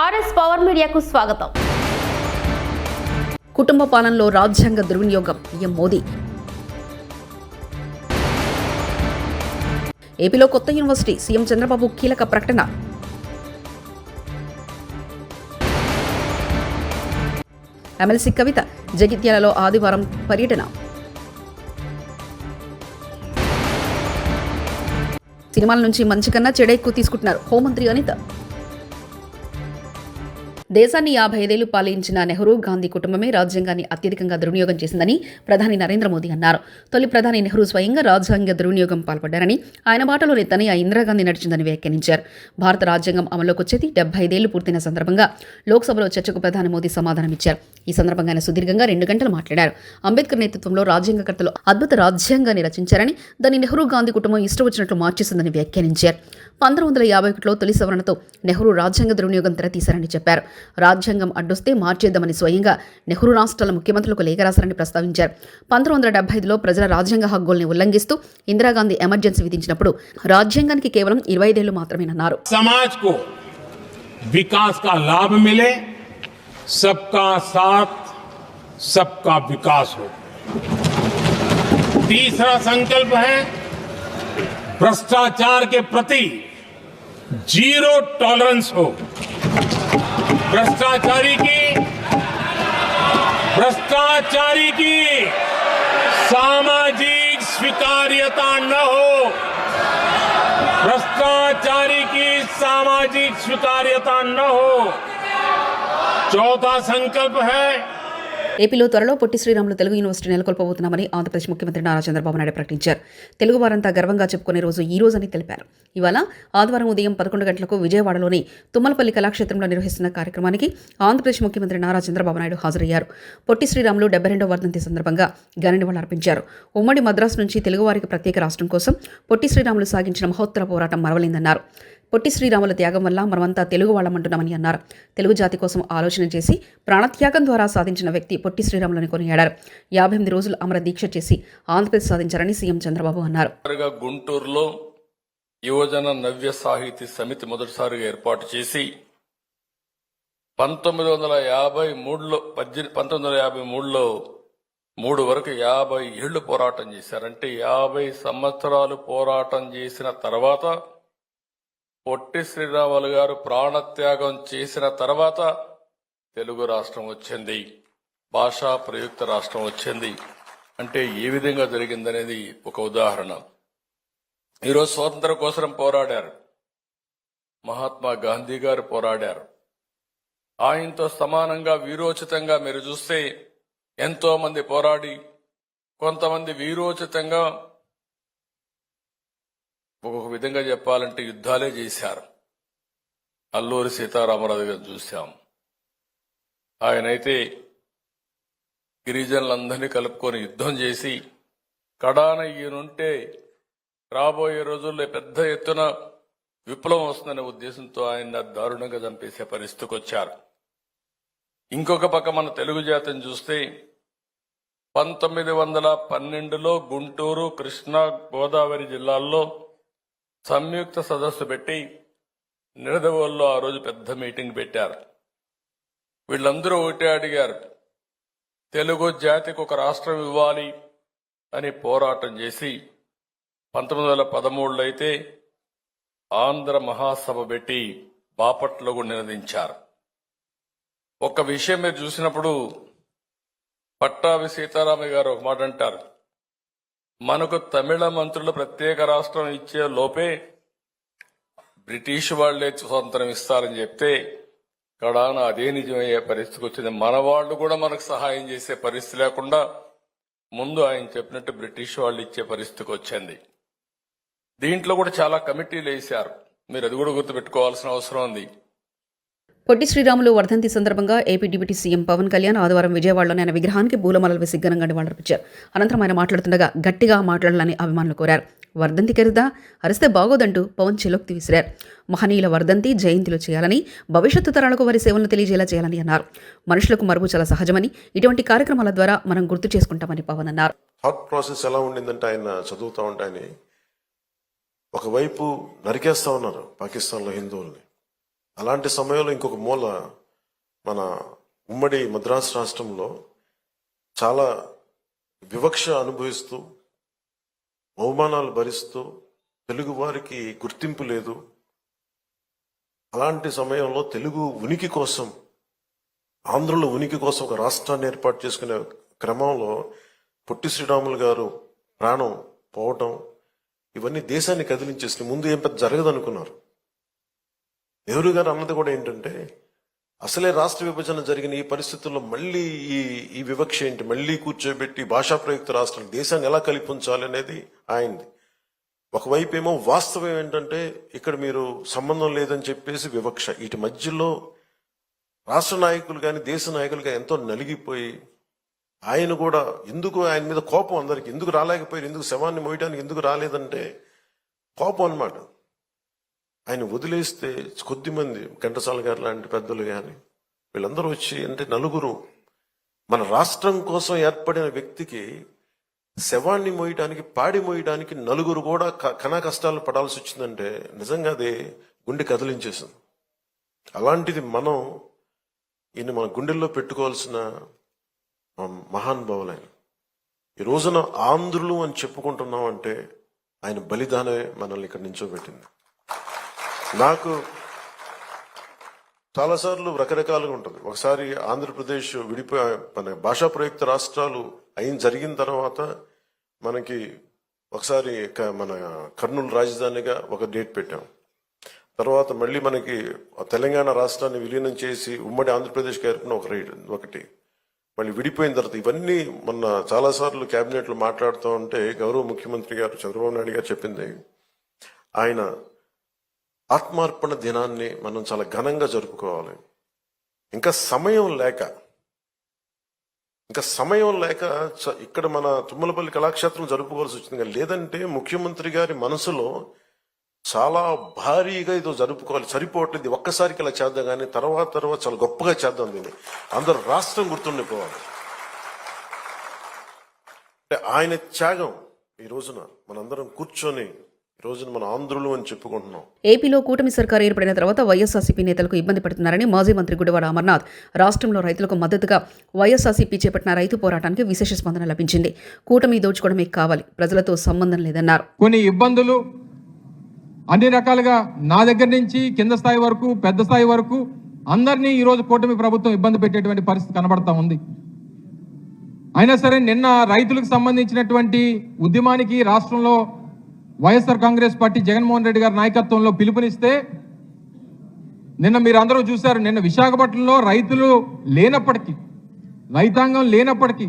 RS power మీడియాకు స్వాగతం. కుటుంబ పాలనలో రాజ్యాంగ దుర్వినియోగం పీఎం మోదీ. ఏపీలో కొత్త యూనివర్సిటీ సీఎం చంద్రబాబు కీలక ప్రకటన. ఎమ్మెల్సీ కవిత జగిత్యాలలో ఆదివారం పర్యటన. సినిమాల నుంచి మంచి కన్నా చెడెక్కు తీసుకుంటున్నారు హోంమంత్రి అనిత. దేశాన్ని యాభై ఐదేళ్ళు పాలించిన నెహ్రూ గాంధీ కుటుంబమే రాజ్యాంగాన్ని అత్యధికంగా దుర్వినియోగం చేసిందని ప్రధాని నరేంద్ర మోదీ అన్నారు. తొలి ప్రధాని నెహ్రూ స్వయంగా రాజ్యాంగ దుర్వినియోగం పాల్పడ్డారని ఆయన బాటలోనే తనయ ఇందిరాగాంధీ నడిచిందని వ్యాఖ్యానించారు. భారత రాజ్యాంగం అమల్లోకి వచ్చేది డెబ్బై ఐదేళ్ళు పూర్తయిన సందర్భంగా లోక్సభలో చర్చకు ప్రధాని మోదీ సమాధానమిచ్చారు ఈ సందర్భంగా ఆయన సుదీర్ఘంగా రెండు గంటలు మాట్లాడారు. అంబేద్కర్ నేతృత్వంలో రాజ్యాంగకర్తలు అద్భుత రాజ్యాంగాన్ని రచించారని దాన్ని నెహ్రూ గాంధీ కుటుంబం ఇష్టం వచ్చినట్లు మార్చేసిందని వ్యాఖ్యానించారు. పంతొమ్మిది వందల యాభై ఒకటిలో తొలి సవరణతో నెహ్రూ రాజ్యాంగ దుర్వినియోగం తెరతీశారని చెప్పారు రాజ్యాంగం అడ్డొస్తే మార్చేద్దామని స్వయంగా నెహ్రూ రాష్ట్రాల ముఖ్యమంత్రులకు లేఖ రాశారని ప్రస్తావించారు పంతొమ్మిది వందల డెబ్బై ఐదులో ప్రజల రాజ్యాంగ హక్కుల్ని ఉల్లంఘిస్తూ ఇందిరాగాంధీ ఎమర్జెన్సీ విధించినప్పుడు రాజ్యాంగానికి కేవలం ఇరవై ఐదేళ్లు మాత్రమేనన్నారు समाज को विकास का लाभ मिले सबका साथ सबका विकास हो तीसरा संकल्प है भ्रष्टाचार के प्रति ज़ीरो टॉलरेंस हो। भ्रष्टाचारी की भ्रष्टाचारी की सामाजिक स्वीकार्यता न हो। भ्रष्टाचारी की सामाजिक स्वीकार्यता न हो। चौथा संकल्प है ఏపీలో త్వరలో పొట్టి శ్రీరాములు తెలుగు యూనివర్సిటీ నెలకొల్పబోతున్నామని ఆంధ్రప్రదేశ్ ముఖ్యమంత్రి నారా చంద్రబాబు నాయుడు ప్రకటించారు. తెలుగు వారంతా గర్వంగా చెప్పుకునే రోజు ఈ రోజని తెలిపారు. ఇవాళ ఆదివారం ఉదయం పదకొండు గంటలకు విజయవాడలోని తుమ్మలపల్లి కళాక్షేత్రంలో నిర్వహిస్తున్న కార్యక్రమానికి ఆంధ్రప్రదేశ్ ముఖ్యమంత్రి నారా చంద్రబాబు నాయుడు హాజరయ్యారు. పొట్టి శ్రీరాములు డెబ్బై రెండవ వర్ధంతి సందర్భంగా ఘన నివాళులర్పించారు. ఉమ్మడి మద్రాసు నుంచి తెలుగువారికి ప్రత్యేక రాష్ట్రం కోసం పొట్టి శ్రీరాములు సాగించిన మహోత్తర పోరాటం మరవలేందన్నారు. పొట్టి శ్రీరాముల త్యాగం వల్ల మనమంతా తెలుగు వాళ్ళమంటున్నామని అన్నారు. తెలుగు జాతి కోసం ఆలోచన చేసి ప్రాణత్యాగం ద్వారా సాధించిన వ్యక్తి పొట్టి శ్రీరాములని కొనియాడారు. యాభై ఎనిమిది రోజులు అమర దీక్ష చేసి ఆంధ్రప్రదేశ్ సాధించారని సీఎం చంద్రబాబు అన్నారు. గుంటూరులో యువజన నవ్య సాహితీ సమితి మొదటిసారిగా ఏర్పాటు చేసి పంతొమ్మిది వందల యాభై మూడులో పద్దెనిమిది పంతొమ్మిది వందల యాభై మూడులో మూడు వరకు యాభై ఏళ్ళు పోరాటం చేశారంటే యాభై సంవత్సరాలు పోరాటం చేసిన తర్వాత పొట్టి శ్రీరాములు గారు ప్రాణత్యాగం చేసిన తర్వాత తెలుగు రాష్ట్రం వచ్చింది. భాషా ప్రయుక్త రాష్ట్రం వచ్చింది. అంటే ఏ విధంగా జరిగిందనేది ఒక ఉదాహరణ. ఈరోజు స్వాతంత్రం కోసం పోరాడారు. మహాత్మా గాంధీ గారు పోరాడారు. ఆయనతో సమానంగా వీరోచితంగా మీరు చూస్తే ఎంతో మంది పోరాడి కొంతమంది వీరోచితంగా ఒక్కొక్క విధంగా చెప్పాలంటే యుద్ధాలే చేశారు. అల్లూరి సీతారామరాజు గారు చూశాం. ఆయనైతే గిరిజనులందరినీ కలుపుకొని యుద్ధం చేసి కడాన ఈయనుంటే రాబోయే రోజుల్లో పెద్ద ఎత్తున విప్లవం వస్తుందనే ఉద్దేశంతో ఆయన దారుణంగా చంపేసే పరిస్థితికి వచ్చారు. ఇంకొక పక్క మన తెలుగు జాతిని చూస్తే పంతొమ్మిది వందల పన్నెండులో గుంటూరు కృష్ణా గోదావరి జిల్లాల్లో సంయుక్త సదస్సు పెట్టి నిడదవోల్లో ఆ రోజు పెద్ద మీటింగ్ పెట్టారు. వీళ్ళందరూ ఒకటే అడిగారు తెలుగు జాతికి ఒక రాష్ట్రం ఇవ్వాలి అని పోరాటం చేసి పంతొమ్మిది వందల పదమూడులో అయితే ఆంధ్ర మహాసభ పెట్టి బాపట్లకు నినదించారు ఒక విషయం మీరు చూసినప్పుడు పట్టాభి సీతారామయ్య గారు ఒక మాట అంటారు మనకు తమిళ మంత్రులు ప్రత్యేక రాష్ట్రం ఇచ్చే లోపే బ్రిటిష్ వాళ్ళే స్వతంత్రం ఇస్తారని చెప్తే కడాన అదే నిజమయ్యే పరిస్థితికి వచ్చింది. మన వాళ్ళు కూడా మనకు సహాయం చేసే పరిస్థితి లేకుండా ముందు ఆయన చెప్పినట్టు బ్రిటిష్ వాళ్ళు ఇచ్చే పరిస్థితికి వచ్చింది. దీంట్లో కూడా చాలా కమిటీలు వేశారు. మీరు అది కూడా గుర్తుపెట్టుకోవాల్సిన అవసరం ఉంది. పొట్టి శ్రీరాములు వర్ధంతి సందర్భంగా AP deputy CM Pawan Kalyan ఆదివారం విజయవాడలోని ఆయన విగ్రహానికి పూలమాలలు వేసి ఘనంగా నివాళులర్పించారు. అనంతరం ఆయన మాట్లాడుతుండగా గట్టిగా మాట్లాడాలని అభిమానులు కోరారు. వర్ధంతి కరిదా అరిస్తే బాగోదంటూ పవన్ చెలోక్తి విసిరారు. మహనీయుల వర్ధంతి జయంతిలో చేయాలని భవిష్యత్తు తరాలకు వారి సేవలను తెలియజేలా చేయాలని అన్నారు. మనుషులకు మరుపు చాలా సహజమని ఇటువంటి కార్యక్రమాల ద్వారా మనం గుర్తు చేసుకుంటామని పవన్ అన్నారు. థాట్ ప్రాసెస్ ఎలా ఉండిందంటే ఆయన చదువుతా ఉంటాయని ఒకవైపు నరికేస్తా ఉన్నారు పాకిస్తాన్లో హిందువుల్ని. అలాంటి సమయంలో ఇంకొక మూల మన ఉమ్మడి మద్రాసు రాష్ట్రంలో చాలా వివక్ష అనుభవిస్తూ అవమానాలు భరిస్తూ తెలుగు వారికి గుర్తింపు లేదు. అలాంటి సమయంలో తెలుగు ఉనికి కోసం ఆంధ్రుల ఉనికి కోసం ఒక రాష్ట్రాన్ని ఏర్పాటు చేసుకునే క్రమంలో పొట్టి శ్రీరాములు గారు ప్రాణం పోవటం ఇవన్నీ దేశాన్ని కదిలించేసి ముందు ఏం పెద్ద జరగదు అనుకున్నారు నెహ్రూ గారు అన్నది కూడా ఏంటంటే అసలే రాష్ట్ర విభజన జరిగిన ఈ పరిస్థితుల్లో మళ్ళీ ఈ ఈ వివక్ష ఏంటి? మళ్ళీ కూర్చోబెట్టి భాషా ప్రయుక్త రాష్ట్రాలు దేశాన్ని ఎలా కలిపించాలి అనేది ఆయనది. ఒకవైపు ఏమో వాస్తవం ఏంటంటే ఇక్కడ మీరు సంబంధం లేదని చెప్పేసి వివక్ష. వీటి మధ్యలో రాష్ట్ర నాయకులు కానీ దేశ నాయకులు కానీ ఎంతో నలిగిపోయి ఆయన కూడా ఎందుకు ఆయన మీద కోపం అందరికి? ఎందుకు రాలేకపోయారు? ఎందుకు శవాన్ని మోయడానికి ఎందుకు రాలేదంటే కోపం అన్నమాట. ఆయన వదిలేస్తే కొద్దిమంది ఘంటసాల గారు లాంటి పెద్దలు కానీ వీళ్ళందరూ వచ్చి అంటే నలుగురు మన రాష్ట్రం కోసం ఏర్పడిన వ్యక్తికి శవాన్ని మోయడానికి పాడి మోయడానికి నలుగురు కూడా క- కనా కష్టాలు పడాల్సి వచ్చిందంటే నిజంగా అది గుండె కదిలించేసింది. అలాంటిది మనం ఈయన మన గుండెల్లో పెట్టుకోవాల్సిన మహానుభావులైన. ఈ రోజున ఆంధ్రులు అని చెప్పుకుంటున్నాం అంటే ఆయన బలిదానమే మనల్ని ఇక్కడ నించోబెట్టింది. నాకు చాలాసార్లు రకరకాలుగా ఉంటుంది. ఒకసారి ఆంధ్రప్రదేశ్ విడిపోయి మన భాషా ప్రయుక్త రాష్ట్రాలు అయిన జరిగిన తర్వాత మనకి ఒకసారి క- మన కర్నూలు రాజధానిగా ఒక డేట్ పెట్టాం. తర్వాత మళ్ళీ మనకి తెలంగాణ రాష్ట్రాన్ని విలీనం చేసి ఉమ్మడి ఆంధ్రప్రదేశ్కి ఏర్పడిన ఒక రైట్ ఒకటి. మళ్ళీ విడిపోయిన తర్వాత ఇవన్నీ మొన్న చాలాసార్లు కేబినెట్ మాట్లాడుతూ ఉంటే గౌరవ ముఖ్యమంత్రి గారు చంద్రబాబు నాయుడు గారు చెప్పింది. ఆయన ఆత్మార్పణ దినాన్ని మనం చాలా ఘనంగా జరుపుకోవాలి. ఇంకా సమయం లేక ఇంకా సమయం లేక ఇక్కడ మన తుమ్మలపల్లి కళాక్షేత్రం జరుపుకోవాల్సి వచ్చింది కానీ లేదంటే ముఖ్యమంత్రి గారి మనసులో చాలా భారీగా ఇదో జరుపుకోవాలి. సరిపోవట్లేదు. ఒక్కసారికి ఇలా చేద్దాం కానీ తర్వాత తర్వాత చాలా గొప్పగా చేద్దాం దీన్ని. అందరు రాష్ట్రం గుర్తుండిపోవాలి. అంటే ఆయన త్యాగం ఈ రోజున మనందరం కూర్చొని రోజున మన ఆంధ్రులు అని చెప్పుకుంటున్నాం. ఏపీలో కూటమి సర్కారు ఏర్పడిన తర్వాత వైఎస్ఆర్సీపీ నేతలకు ఇబ్బంది పడుతున్నారని మాజీ మంత్రి గుడివాడ అమర్నాథ్ రాష్ట్రంలో రైతులకు మద్దతుగా వైఎస్ఆర్సీపీ చేపట్టిన రైతు పోరాటానికి విశేష స్పందన లభించింది. కూటమి దోచుకోవడమే కావాలి ప్రజలతో సంబంధం లేదన్నారు. కొన్ని ఇబ్బందులు అన్ని రకాలుగా నా దగ్గర నుంచి కింద స్థాయి వరకు పెద్ద స్థాయి వరకు అందరినీ ఈరోజు కూటమి ప్రభుత్వం ఇబ్బంది పెట్టేటువంటి పరిస్థితి కనబడతా ఉంది. అయినా సరే నిన్న రైతులకు సంబంధించినటువంటి ఉద్యమానికి రాష్ట్రంలో వైఎస్ఆర్ కాంగ్రెస్ పార్టీ జగన్మోహన్ రెడ్డి గారి నాయకత్వంలో పిలుపునిస్తే నిన్న మీరు అందరూ చూశారు నిన్న విశాఖపట్నంలో రైతులు లేనప్పటికీ రైతాంగం లేనప్పటికీ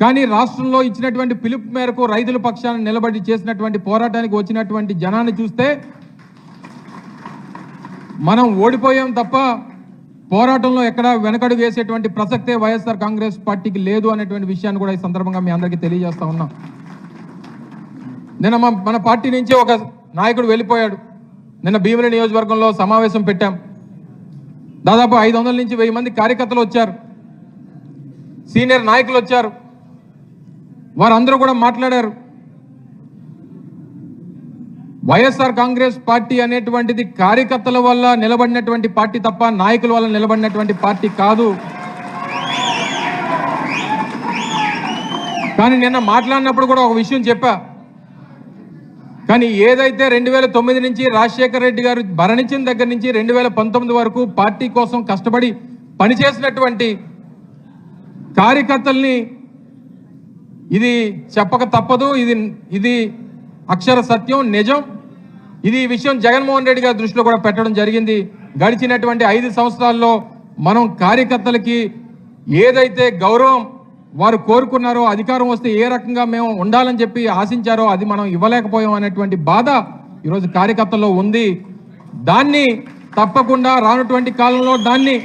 కానీ రాష్ట్రంలో ఇచ్చినటువంటి పిలుపు మేరకు రైతుల పక్షాన్ని నిలబడి చేసినటువంటి పోరాటానికి వచ్చినటువంటి జనాన్ని చూస్తే మనం ఓడిపోయాం తప్ప పోరాటంలో ఎక్కడ వెనకడుగు వేసేటువంటి ప్రసక్తే వైఎస్ఆర్ కాంగ్రెస్ పార్టీకి లేదు అనేటువంటి విషయాన్ని కూడా ఈ సందర్భంగా మీ అందరికీ తెలియజేస్తా ఉన్నాం. నిన్న మన పార్టీ నుంచి ఒక నాయకుడు వెళ్ళిపోయాడు. నిన్న భీమిలి నియోజకవర్గంలో సమావేశం పెట్టాం. దాదాపు ఐదు వందల నుంచి వెయ్యి మంది కార్యకర్తలు వచ్చారు. సీనియర్ నాయకులు వచ్చారు. వారందరూ కూడా మాట్లాడారు. వైఎస్ఆర్ కాంగ్రెస్ పార్టీ అనేటువంటిది కార్యకర్తల వల్ల నిలబడినటువంటి పార్టీ తప్ప నాయకుల వల్ల నిలబడినటువంటి పార్టీ కాదు. కానీ నిన్న మాట్లాడినప్పుడు కూడా ఒక విషయం చెప్పా. కానీ ఏదైతే రెండు వేల తొమ్మిది నుంచి రాజశేఖర రెడ్డి గారు మరణించిన దగ్గర నుంచి రెండు వేల పంతొమ్మిది వరకు పార్టీ కోసం కష్టపడి పనిచేసినటువంటి కార్యకర్తల్ని ఇది చెప్పక తప్పదు. ఇది ఇది అక్షర సత్యం నిజం. ఇది ఈ విషయం జగన్మోహన్ రెడ్డి గారి దృష్టిలో కూడా పెట్టడం జరిగింది. గడిచినటువంటి ఐదు సంవత్సరాల్లో మనం కార్యకర్తలకి ఏదైతే గౌరవం వారు కోరుకున్నారో అధికారం వస్తే ఏ రకంగా మేము ఉండాలని చెప్పి ఆశించారో అది మనం ఇవ్వలేకపోయాం అనేటువంటి బాధ ఈరోజు కార్యకర్తల్లో ఉంది. దాన్ని తప్పకుండా రానటువంటి కాలంలో దాన్ని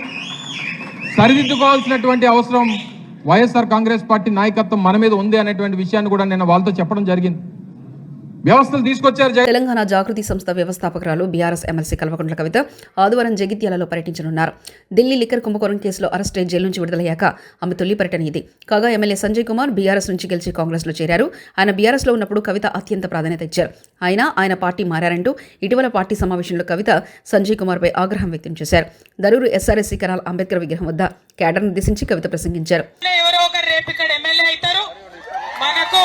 సరిదిద్దుకోవాల్సినటువంటి అవసరం వైఎస్ఆర్ కాంగ్రెస్ పార్టీ నాయకత్వం మన మీద ఉంది అనేటువంటి విషయాన్ని కూడా నేను వాళ్ళతో చెప్పడం జరిగింది. వ్యవస్థలు తీసుకొచ్చారు తెలంగాణ జాగృతి సంస్థ వ్యవస్థాపకురాలు బీఆర్ఎస్ ఎమ్మెల్సీ కల్వకుంట్ల కవిత ఆదివారం జగిత్యాలలో పర్యటించనున్నారు. ఢిల్లీ లిక్కర్ కుంభకోణం కేసులో అరెస్ట్ అయి జైలు నుంచి విడుదలయ్యాక ఆమె తొలి పర్యటన ఇది. కాగా ఎమ్మెల్యే సంజయ్ కుమార్ బీఆర్ఎస్ నుంచి గెలిచి కాంగ్రెస్లో చేరారు. ఆయన బీఆర్ఎస్లో ఉన్నప్పుడు కవిత అత్యంత ప్రాధాన్యత ఇచ్చారు. ఆయన ఆయన పార్టీ మారారంటూ ఇటీవల పార్టీ సమావేశంలో కవిత సంజయ్ కుమార్పై ఆగ్రహం వ్యక్తం చేశారు. దరూరు ఎస్ఆర్ఎస్సీ కనాల్ అంబేద్కర్ విగ్రహం వద్ద క్యాడర్ను ఉద్దేశించి కవిత ప్రసంగించారు. ఎవరో ఒకరు రేపు ఇక్కడ ఎమ్మెల్యే అవుతారు మనకు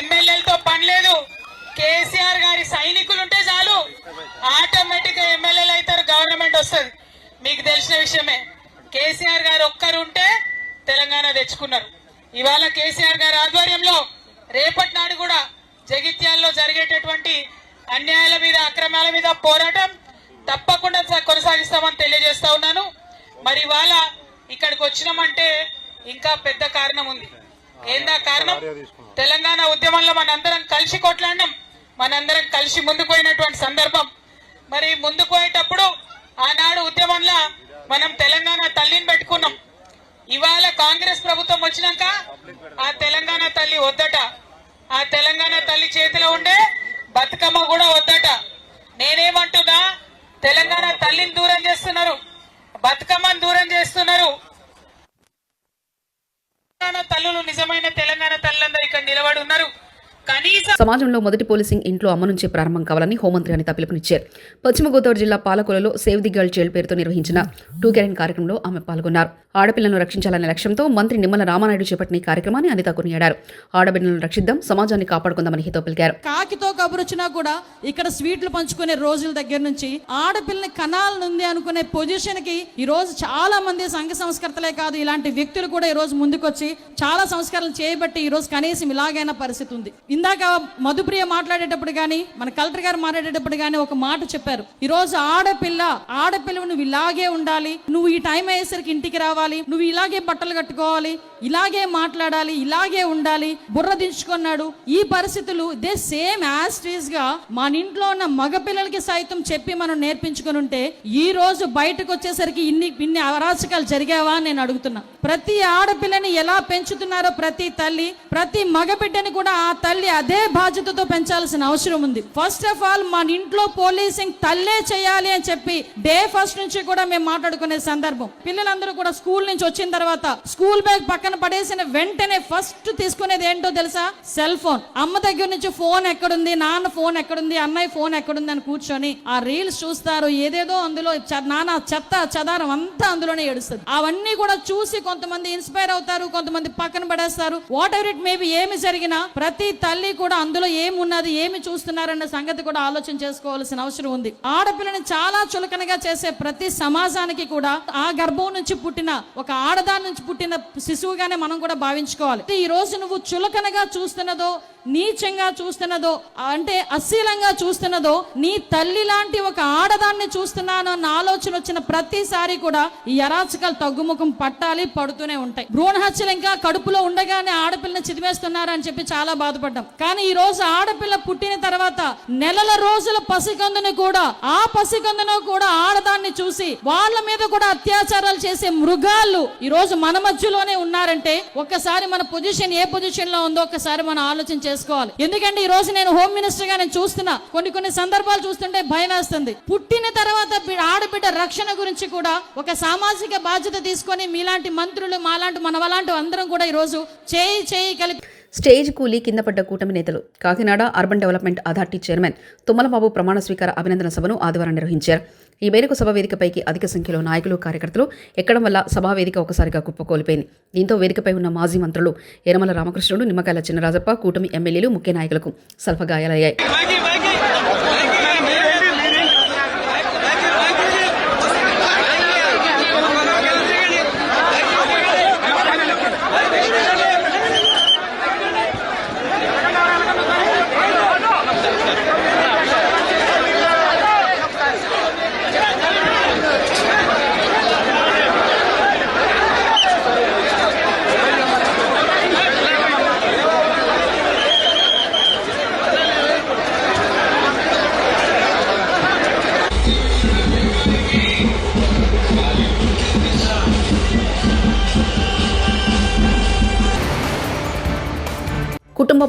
ఎమ్మెల్యేలతో పని లేదు కేసీఆర్ గారి సైనికులు ఉంటే చాలు ఆటోమేటిక్గా ఎమ్మెల్యేలు అవుతారు గవర్నమెంట్ వస్తుంది. మీకు తెలిసిన విషయమే. కేసీఆర్ గారు ఒక్కరు ఉంటే తెలంగాణ తెచ్చుకున్నారు. ఇవాళ కేసీఆర్ గారి ఆధ్వర్యంలో రేపటి నాడు కూడా జగిత్యాల్లో జరిగేటటువంటి అన్యాయాల మీద అక్రమాల మీద పోరాటం తప్పకుండా కొనసాగిస్తామని తెలియజేస్తా ఉన్నాను. మరి ఇవాళ ఇక్కడికి వచ్చినామంటే ఇంకా పెద్ద కారణం ఉంది. ఏందా కారణం? తెలంగాణ ఉద్యమంలో మనందరం కలిసి కొట్లాడినాం. మనందరం కలిసి ముందుకు పోయినటువంటి సందర్భం. మరి ముందుకు పోయేటప్పుడు ఆనాడు ఉద్యమంలో మనం తెలంగాణ తల్లిని పెట్టుకున్నాం. ఇవాళ కాంగ్రెస్ ప్రభుత్వం వచ్చినాక ఆ తెలంగాణ తల్లి వద్దట. ఆ తెలంగాణ తల్లి చేతిలో ఉండే బతుకమ్మ కూడా వద్దట. నేనేమంటున్నా తెలంగాణ తల్లిని దూరం చేస్తున్నారు. బతుకమ్మను దూరం చేస్తున్నారు. తెలంగాణ తల్లులు నిజమైన తెలంగాణ తల్లులందరూ ఇక్కడ నిలబడి ఉన్నారు. సమాజంలో మొదటి పోలీసింగ్ ఇంట్లో అమ్మ నుంచే ప్రారంభం కావాలని హోంమంత్రి అనిత పిలుపునిచ్చారు. పశ్చిమ గోదావరి జిల్లా పాలకొలలో సేవ్ ది గర్ల్ చైల్డ్ పేరుతో నిర్వహించిన టూ క్యారెన్ కార్యక్రమంలో ఆమె పాల్గొన్నారు. ఆడపిల్లలను రక్షించాలనే లక్ష్యంతో మంత్రి నిమ్మల రామానాయుడు చేపట్టిన ఈ కార్యక్రమాన్ని అనిత కొనియాడారు. ఆడబిడ్డలను రక్షిద్దాం సమాజాన్ని కాపాడుకుందామని హితో పలికారు. కాకితో కబురొచ్చినా కూడా ఇక్కడ స్వీట్లు పంచుకునే రోజుల దగ్గర నుంచి ఆడపిల్లని కనాలనుంది అనుకునే పొజిషన్కి ఈ రోజు చాలా మంది సంఘ సంస్కర్తలే కాదు ఇలాంటి వ్యక్తులు కూడా ఈ రోజు ముందుకొచ్చి చాలా సంస్కరణలు చేయబట్టి ఈ రోజు కనీసం ఇలాగైనా పరిస్థితి ఉంది. ఇందాక మధుప్రియ మాట్లాడేటప్పుడు కానీ మన కలెక్టర్ గారు మాట్లాడేటప్పుడు కానీ ఒక మాట చెప్పారు. ఈ రోజు ఆడపిల్ల ఆడపిల్ల నువ్వు ఇలాగే ఉండాలి నువ్వు ఈ టైం అయ్యేసరికి ఇంటికి రావాలి నువ్వు ఇలాగే బట్టలు కట్టుకోవాలి ఇలాగే మాట్లాడాలి ఇలాగే ఉండాలి బుర్ర దించుకున్నాడు. ఈ పరిస్థితులు దే సేమ్ యాస్టీస్గా మన ఇంట్లో ఉన్న మగపిల్లలకి సైతం చెప్పి మనం నేర్పించుకుని ఉంటే ఈ రోజు బయటకు వచ్చేసరికి ఇన్ని ఇన్ని అరాచకాలు జరిగావా నేను అడుగుతున్నా. ప్రతి ఆడపిల్లని ఎలా పెంచుతున్నారో ప్రతి తల్లి ప్రతి మగబిడ్డని కూడా ఆ తల్లి అదే బాధ్యతతో పెంచాల్సిన అవసరం ఉంది. ఫస్ట్ ఆఫ్ ఆల్ మన ఇంట్లో పోలీసింగ్ తల్లే చేయాలి అని చెప్పి డే ఫస్ట్ నుంచి కూడా మేము మాట్లాడుకునే సందర్భం. పిల్లలందరూ కూడా స్కూల్ నుంచి వచ్చిన తర్వాత స్కూల్ బ్యాగ్ పక్కన పడేసిన వెంటనే ఫస్ట్ తీసుకునేది ఏంటో తెలుసా? సెల్ ఫోన్ అమ్మ దగ్గర నుంచి ఫోన్ ఎక్కడుంది? నాన్న ఫోన్ ఎక్కడుంది? అన్నయ్య ఫోన్ ఎక్కడుంది అని కూర్చొని ఆ రీల్స్ చూస్తారు. ఏదేదో అందులో నానా చెత్త చదారం అంతా అందులోనే ఏడుస్తుంది. అవన్నీ కూడా చూసి కొంతమంది ఇన్స్పైర్ అవుతారు కొంతమంది పక్కన పడేస్తారు. వాట్ ఎవర్ ఇట్ మేబీ ఏమి జరిగినా ప్రతి తల్లి కూడా అందులో ఏమున్నది ఏమి చూస్తున్నారన్న సంగతి కూడా ఆలోచన చేసుకోవాల్సిన అవసరం ఉంది. ఆడపిల్లని చాలా చులకనగా చేసే ప్రతి సమాజానికి కూడా ఆ గర్భం నుంచి పుట్టిన ఒక ఆడదాని నుంచి పుట్టిన శిశువుగానే మనం కూడా భావించుకోవాలి. ఈ రోజు నువ్వు చులకనగా చూస్తున్నదో నీచంగా చూస్తున్నదో అంటే అశీలంగా చూస్తున్నదో నీ తల్లి లాంటి ఒక ఆడదాన్ని చూస్తున్నాను అన్న ఆలోచన వచ్చిన ప్రతిసారి కూడా ఈ అరాచకాలు తగ్గుముఖం పట్టాలి పడుతూనే ఉంటాయి. భ్రూణ హత్యలు ఇంకా కడుపులో ఉండగానే ఆడపిల్లని చిదిమేస్తున్నారని చెప్పి చాలా బాధపడ్డాం. కానీ ఈ రోజు ఆడపిల్ల పుట్టిన తర్వాత నెలల రోజుల పసికందుని కూడా ఆ పసికందును కూడా ఆడదాన్ని చూసి వాళ్ళ మీద కూడా అత్యాచారాలు చేసే మృగాలు ఈ రోజు మన మధ్యలోనే ఉన్నారంటే ఒక్కసారి మన పొజిషన్ ఏ పొజిషన్లో ఉందో ఒక్కసారి మనం ఆలోచన చేసుకోవాలి. ఎందుకంటే ఈ రోజు నేను హోమ్ మినిస్టర్గా నేను చూస్తున్నా. కొన్ని కొన్ని సందర్భాలు చూస్తుంటే భయం వేస్తుంది. పుట్టిన తర్వాత ఆడబిడ్డ రక్షణ గురించి కూడా ఒక సామాజిక బాధ్యత తీసుకొని మీలాంటి మంత్రులు మాలాంటి మనవలాంటి అందరం కూడా ఈ రోజు చేయి చేయి కలిపి స్టేజ్ కూలీ కింద పడ్డ కూటమి నేతలు Kakinada urban development authority chairman Tummalababu ప్రమాణ స్వీకార అభినందన సభను ఆదివారం నిర్వహించారు. ఈ మేరకు సభ వేదికపైకి అధిక సంఖ్యలో నాయకులు కార్యకర్తలు ఎక్కడం వల్ల సభా వేదిక ఒకసారిగా కుప్పకూలిపోయింది. దీంతో వేదికపై ఉన్న మాజీ మంత్రులు యనమల రామకృష్ణుడు నిమ్మకాయల చిన్నరాజప్ప కూటమి ఎమ్మెల్యేలు ముఖ్య నాయకులకు సల్ఫగాయాలయ్యాయి.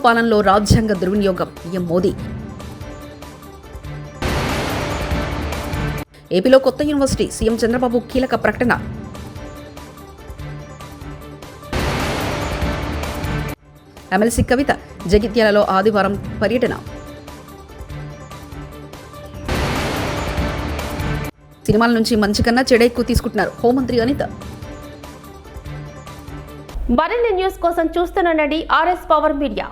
పాలనలో రాజ్యాంగ దుర్వినియోగం పీఎం మోదీ. ఏపీలో కొత్త యూనివర్సిటీ సీఎం చంద్రబాబు కీలక ప్రకటన. ఎమ్మెల్సీ కవిత జగిత్యాలలో ఆదివారం పర్యటన. సినిమాల నుంచి మంచి కన్నా చెడే ఎక్కువ తీసుకుంటున్నారు హోంమంత్రి అనిత. మరిన్ని న్యూస్ కోసం చూస్తూనండి ఆర్ఎస్ పవర్ మీడియా.